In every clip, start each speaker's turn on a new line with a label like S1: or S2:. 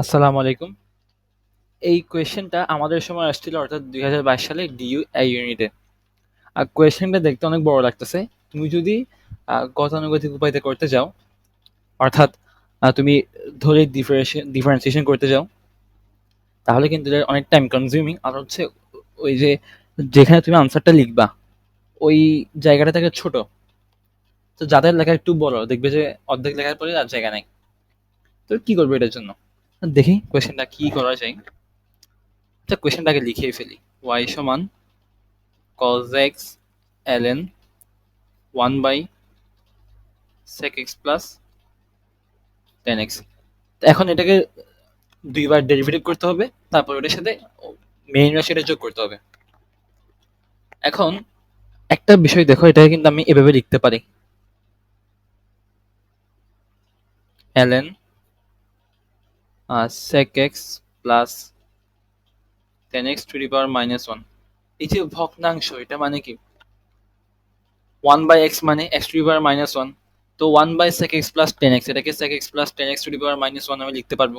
S1: আসসালামু আলাইকুম। এই কোয়েশ্চেনটা আমাদের সময় আসছিল অর্থাৎ দুই হাজার বাইশ সালে ডিইউ এই ইউনিটে আর কোয়েশ্চেনটা দেখতে অনেক বড় লাগতেছে। তুমি যদি গতানুগতিক উপায়তে করতে যাও, অর্থাৎ তুমি ধরে ডিফারেন্সিয়েশন করতে যাও, তাহলে কিন্তু অনেক টাইম কনজিউমিং আর হচ্ছে, ওই যে, যেখানে তুমি আনসারটা লিখবা, ওই জায়গাটা থেকে ছোট। তো যাদের লেখা একটু বড়, দেখবে যে অর্ধেক লেখার পরে আর জায়গা নেই। তো কি করবে এটার জন্য? দেখি। কোয়েশ্চেনটা কি করা যায়? আচ্ছা কোয়েশ্চেনটাকে লিখেই ফেলি। ওয়াই সমান cos x ln 1 by sec x plus tan x এখন এটাকে দুইবার ডেরিভেটিভ করতে হবে, তারপর ওটার সাথে মেইন রাশিটা যোগ করতে হবে। এখন একটা বিষয় দেখো এটাকে কিন্তু আমি এভাবে লিখতে পারি। ln sec x plus tan x to the power minus one এই যে ভগ্নাংশ, এটা মানে কি? ওয়ান বাই এক্স মানে x to the power minus one তো one by sec x plus tan x এটাকে sec x plus tan x to the power minus one আমি লিখতে পারব।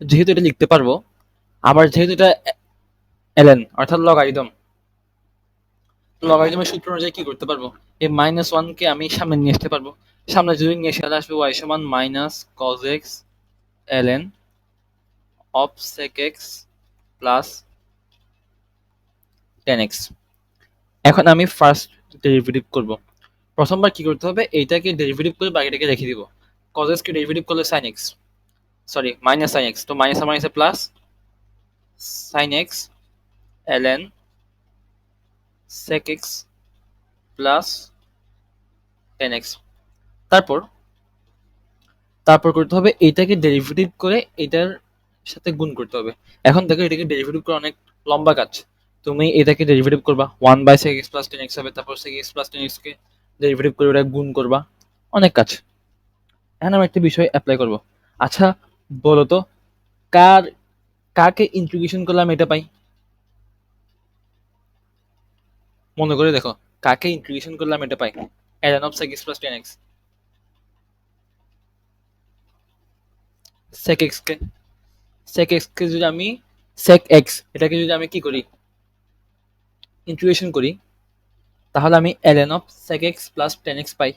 S1: যেহেতু এটা লিখতে পারব, আবার যেহেতু এটা এলএন অর্থাৎ লগারিদম লগারিদমের সূত্র অনুযায়ী কি করতে পারব? এই মাইনাস ওয়ানকে আমি সামনে নিয়ে আসতে পারব। সামনে যদি নিয়ে আসলে আসবে ওয়াই সমান minus cos x sec x plus tan x এখন আমি ফার্স্ট ডেরিভেটিভ করব। প্রথমবার কি করতে হবে? এইটাকে ডেরিভেটিভ করে বাকিটাকে রেখে দিব। কজ এক্সকে ডেরিভেটিভ করলে sine x sorry minus sine x তো মাইনাস মাইনাসে plus sine x LN sec x plus tan x তারপর তারপর করতে হবে এইটাকে ডেরিভেটিভ করে এটার সাথে গুণ করতে হবে। এখন দেখো এটাকে ডেরিভেটিভ করা অনেক লম্বা কাজ। তুমি এটাকে ডেরিভেটিভ করবা। One by sec x plus tan x হবে, তারপর সেক এক্স প্লাস টেন এক্সকে ডেরিভেটিভ করে ওটা গুণ করবা। অনেক কাজ। এখন আমি একটা বিষয় অ্যাপ্লাই করব। আচ্ছা বলো তো, কার, কাকে ইন্ট্রিগেশন করলে আমি এটা পাই? মনে করে দেখো, কাকে ইন্ট্রিগেশন করলে আমি এটা পাই? ln of sec x plus tan x sec x কে, sec x কে যদি আমি, sec x, এটাকে যদি আমি কি করি? ইন্টিগ্রেশন করি, তাহলে আমি ln of sec x plus tan x পাই।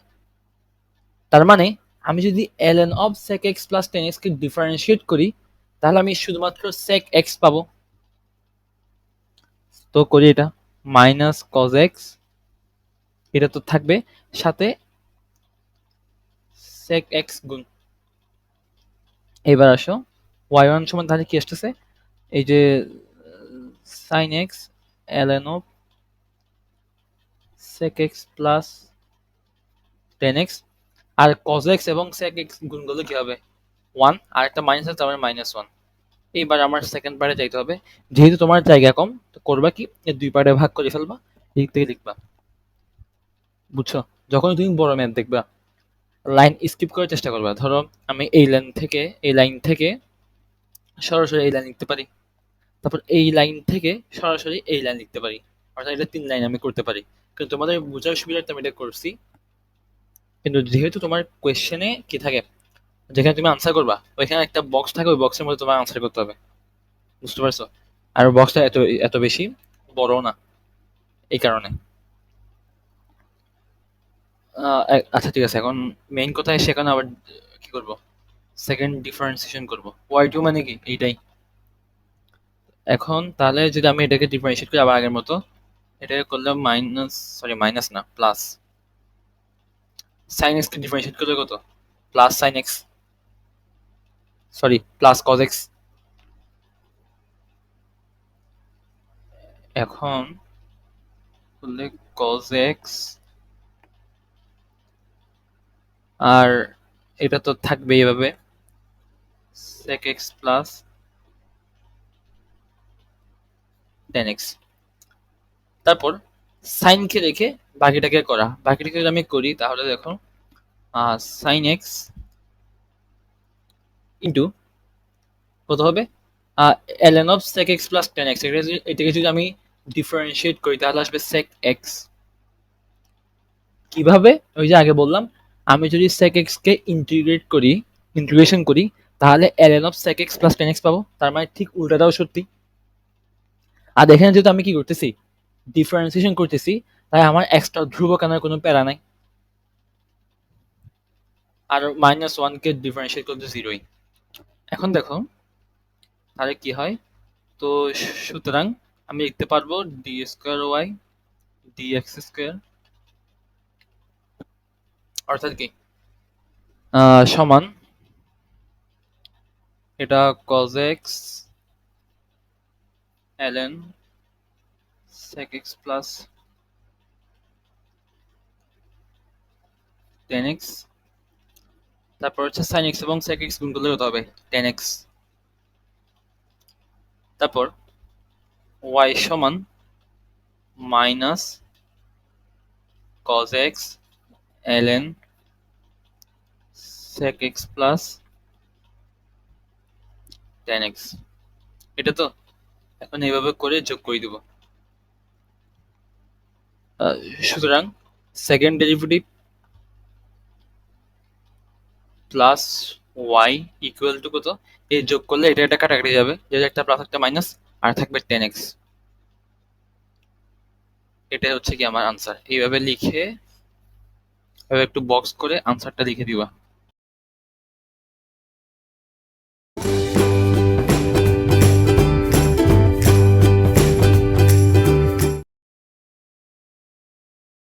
S1: তার মানে আমি যদি x প্লাস টেন এক্স কে ডিফারেন্সিয়েট করি, তাহলে আমি শুধুমাত্র sec x পাবো। তো করি এটা মাইনাস কজ এক্স এটা তো থাকবে, সাথে sec x গুণ। এবার আসো। ওয়াই ওয়ান সমান তাহলে কি আসতেছে? এই যে sine x ln of sec x plus tan x R cos x এবং sec x গুণ করলে কি হবে? ওয়ান আর একটা মাইনাস আছে, তার মাইনাস ওয়ান এইবার আমার সেকেন্ড পার্টে যাইতে হবে। যেহেতু তোমার জায়গা কম, তো করবা কি? দুই পার্টে ভাগ করে ফেলবা দিক থেকে লিখবা। বুঝছ? যখন তুমি বড় ম্যাথ দেখবা। লাইন স্কিপ করার চেষ্টা করবা। ধরো, আমি এই লাইন থেকে, এই লাইন থেকে সরাসরি এই লাইন লিখতে পারি। তারপর এই লাইন থেকে সরাসরি এই লাইন লিখতে পারি। অর্থাৎ এটা তিন লাইন আমি করতে পারি। কিন্তু তোমাদের বোঝার সুবিধার্থে আমি এটা করছি। কিন্তু যেহেতু তোমার কোয়েশ্চেনে কি থাকে? যেখানে তুমি আনসার করবা, ওইখানে একটা বক্স থাকে, ওই বক্সের মধ্যে তোমার আনসার করতে হবে। বুঝতে পারছ? আর বক্সটা এত এত বেশি বড় না, এই কারণে। আচ্ছা ঠিক আছে। এখন মেইন কথা এসে এখন আবার কি করব? সেকেন্ড ডিফারেন্সিয়েশন করব। ওয়াই টু মানে কি? এইটাই। এখন তাহলে যদি আমি এটাকে ডিফারেন্সিয়েট করি আবার আগের মতো এটাকে করলে মাইনাস সরি মাইনাস না প্লাস সাইন এক্সকে ডিফারেন্সিয়েট করলে কত? Plus sine x sorry plus cos x এখন করলে কজ এক্স আর এটা তো থাকবে এভাবে। sec x plus ten x তারপর সাইনকে রেখে বাকিটাকে করা। বাকিটাকে যদি আমি করি, তাহলে দেখো সাইন এক্স ইন্টু কত হবে? Ln of sec x plus ten x এটাকে যদি আমি ডিফারেন্সিয়েট করি, তাহলে আসবে সেক এক্স কীভাবে? ওই যে আগে বললাম আমি যদি সেক এক্স কে ইন্টিগ্রেট করি ইন্টিগ্রেশন করি, তাহলে ln of sec x plus ten x পাবো। তার মানে ঠিক উল্টাটাও সত্যি। আর এখানে যেহেতু আমি কি করতেছি? ডিফারেন্সিয়েশন করতেছি, তাই আমার এক্সট্রা ধ্রুবক আনার কোনো প্যারা নাই। আর মাইনাস ওয়ানকে ডিফারেন্সিয়েট করতে জিরোই এখন দেখো, তাহলে কি হয়? তো সুতরাং আমি লিখতে পারব d square y d x square অর্থাৎ কি সমান। এটা cos x, ln, sec x plus ten x তারপর হচ্ছে sin x এবং sec x গুণ করলে হতে হবে? টেন এক্স তারপর y সমান minus cos x ln sec x plus ten x এটা তো এখন এইভাবে করে যোগ করে দিব। সুতরাং second derivative plus y equal to কত? এই যোগ করলে এটা এটা কাটাকাটি যাবে, যেটা একটা প্লাস একটা মাইনাস আর থাকবে টেন এক্স এটা হচ্ছে কি আমার আনসার এইভাবে লিখে একটু বক্স করে আনসারটা লিখে দিবা।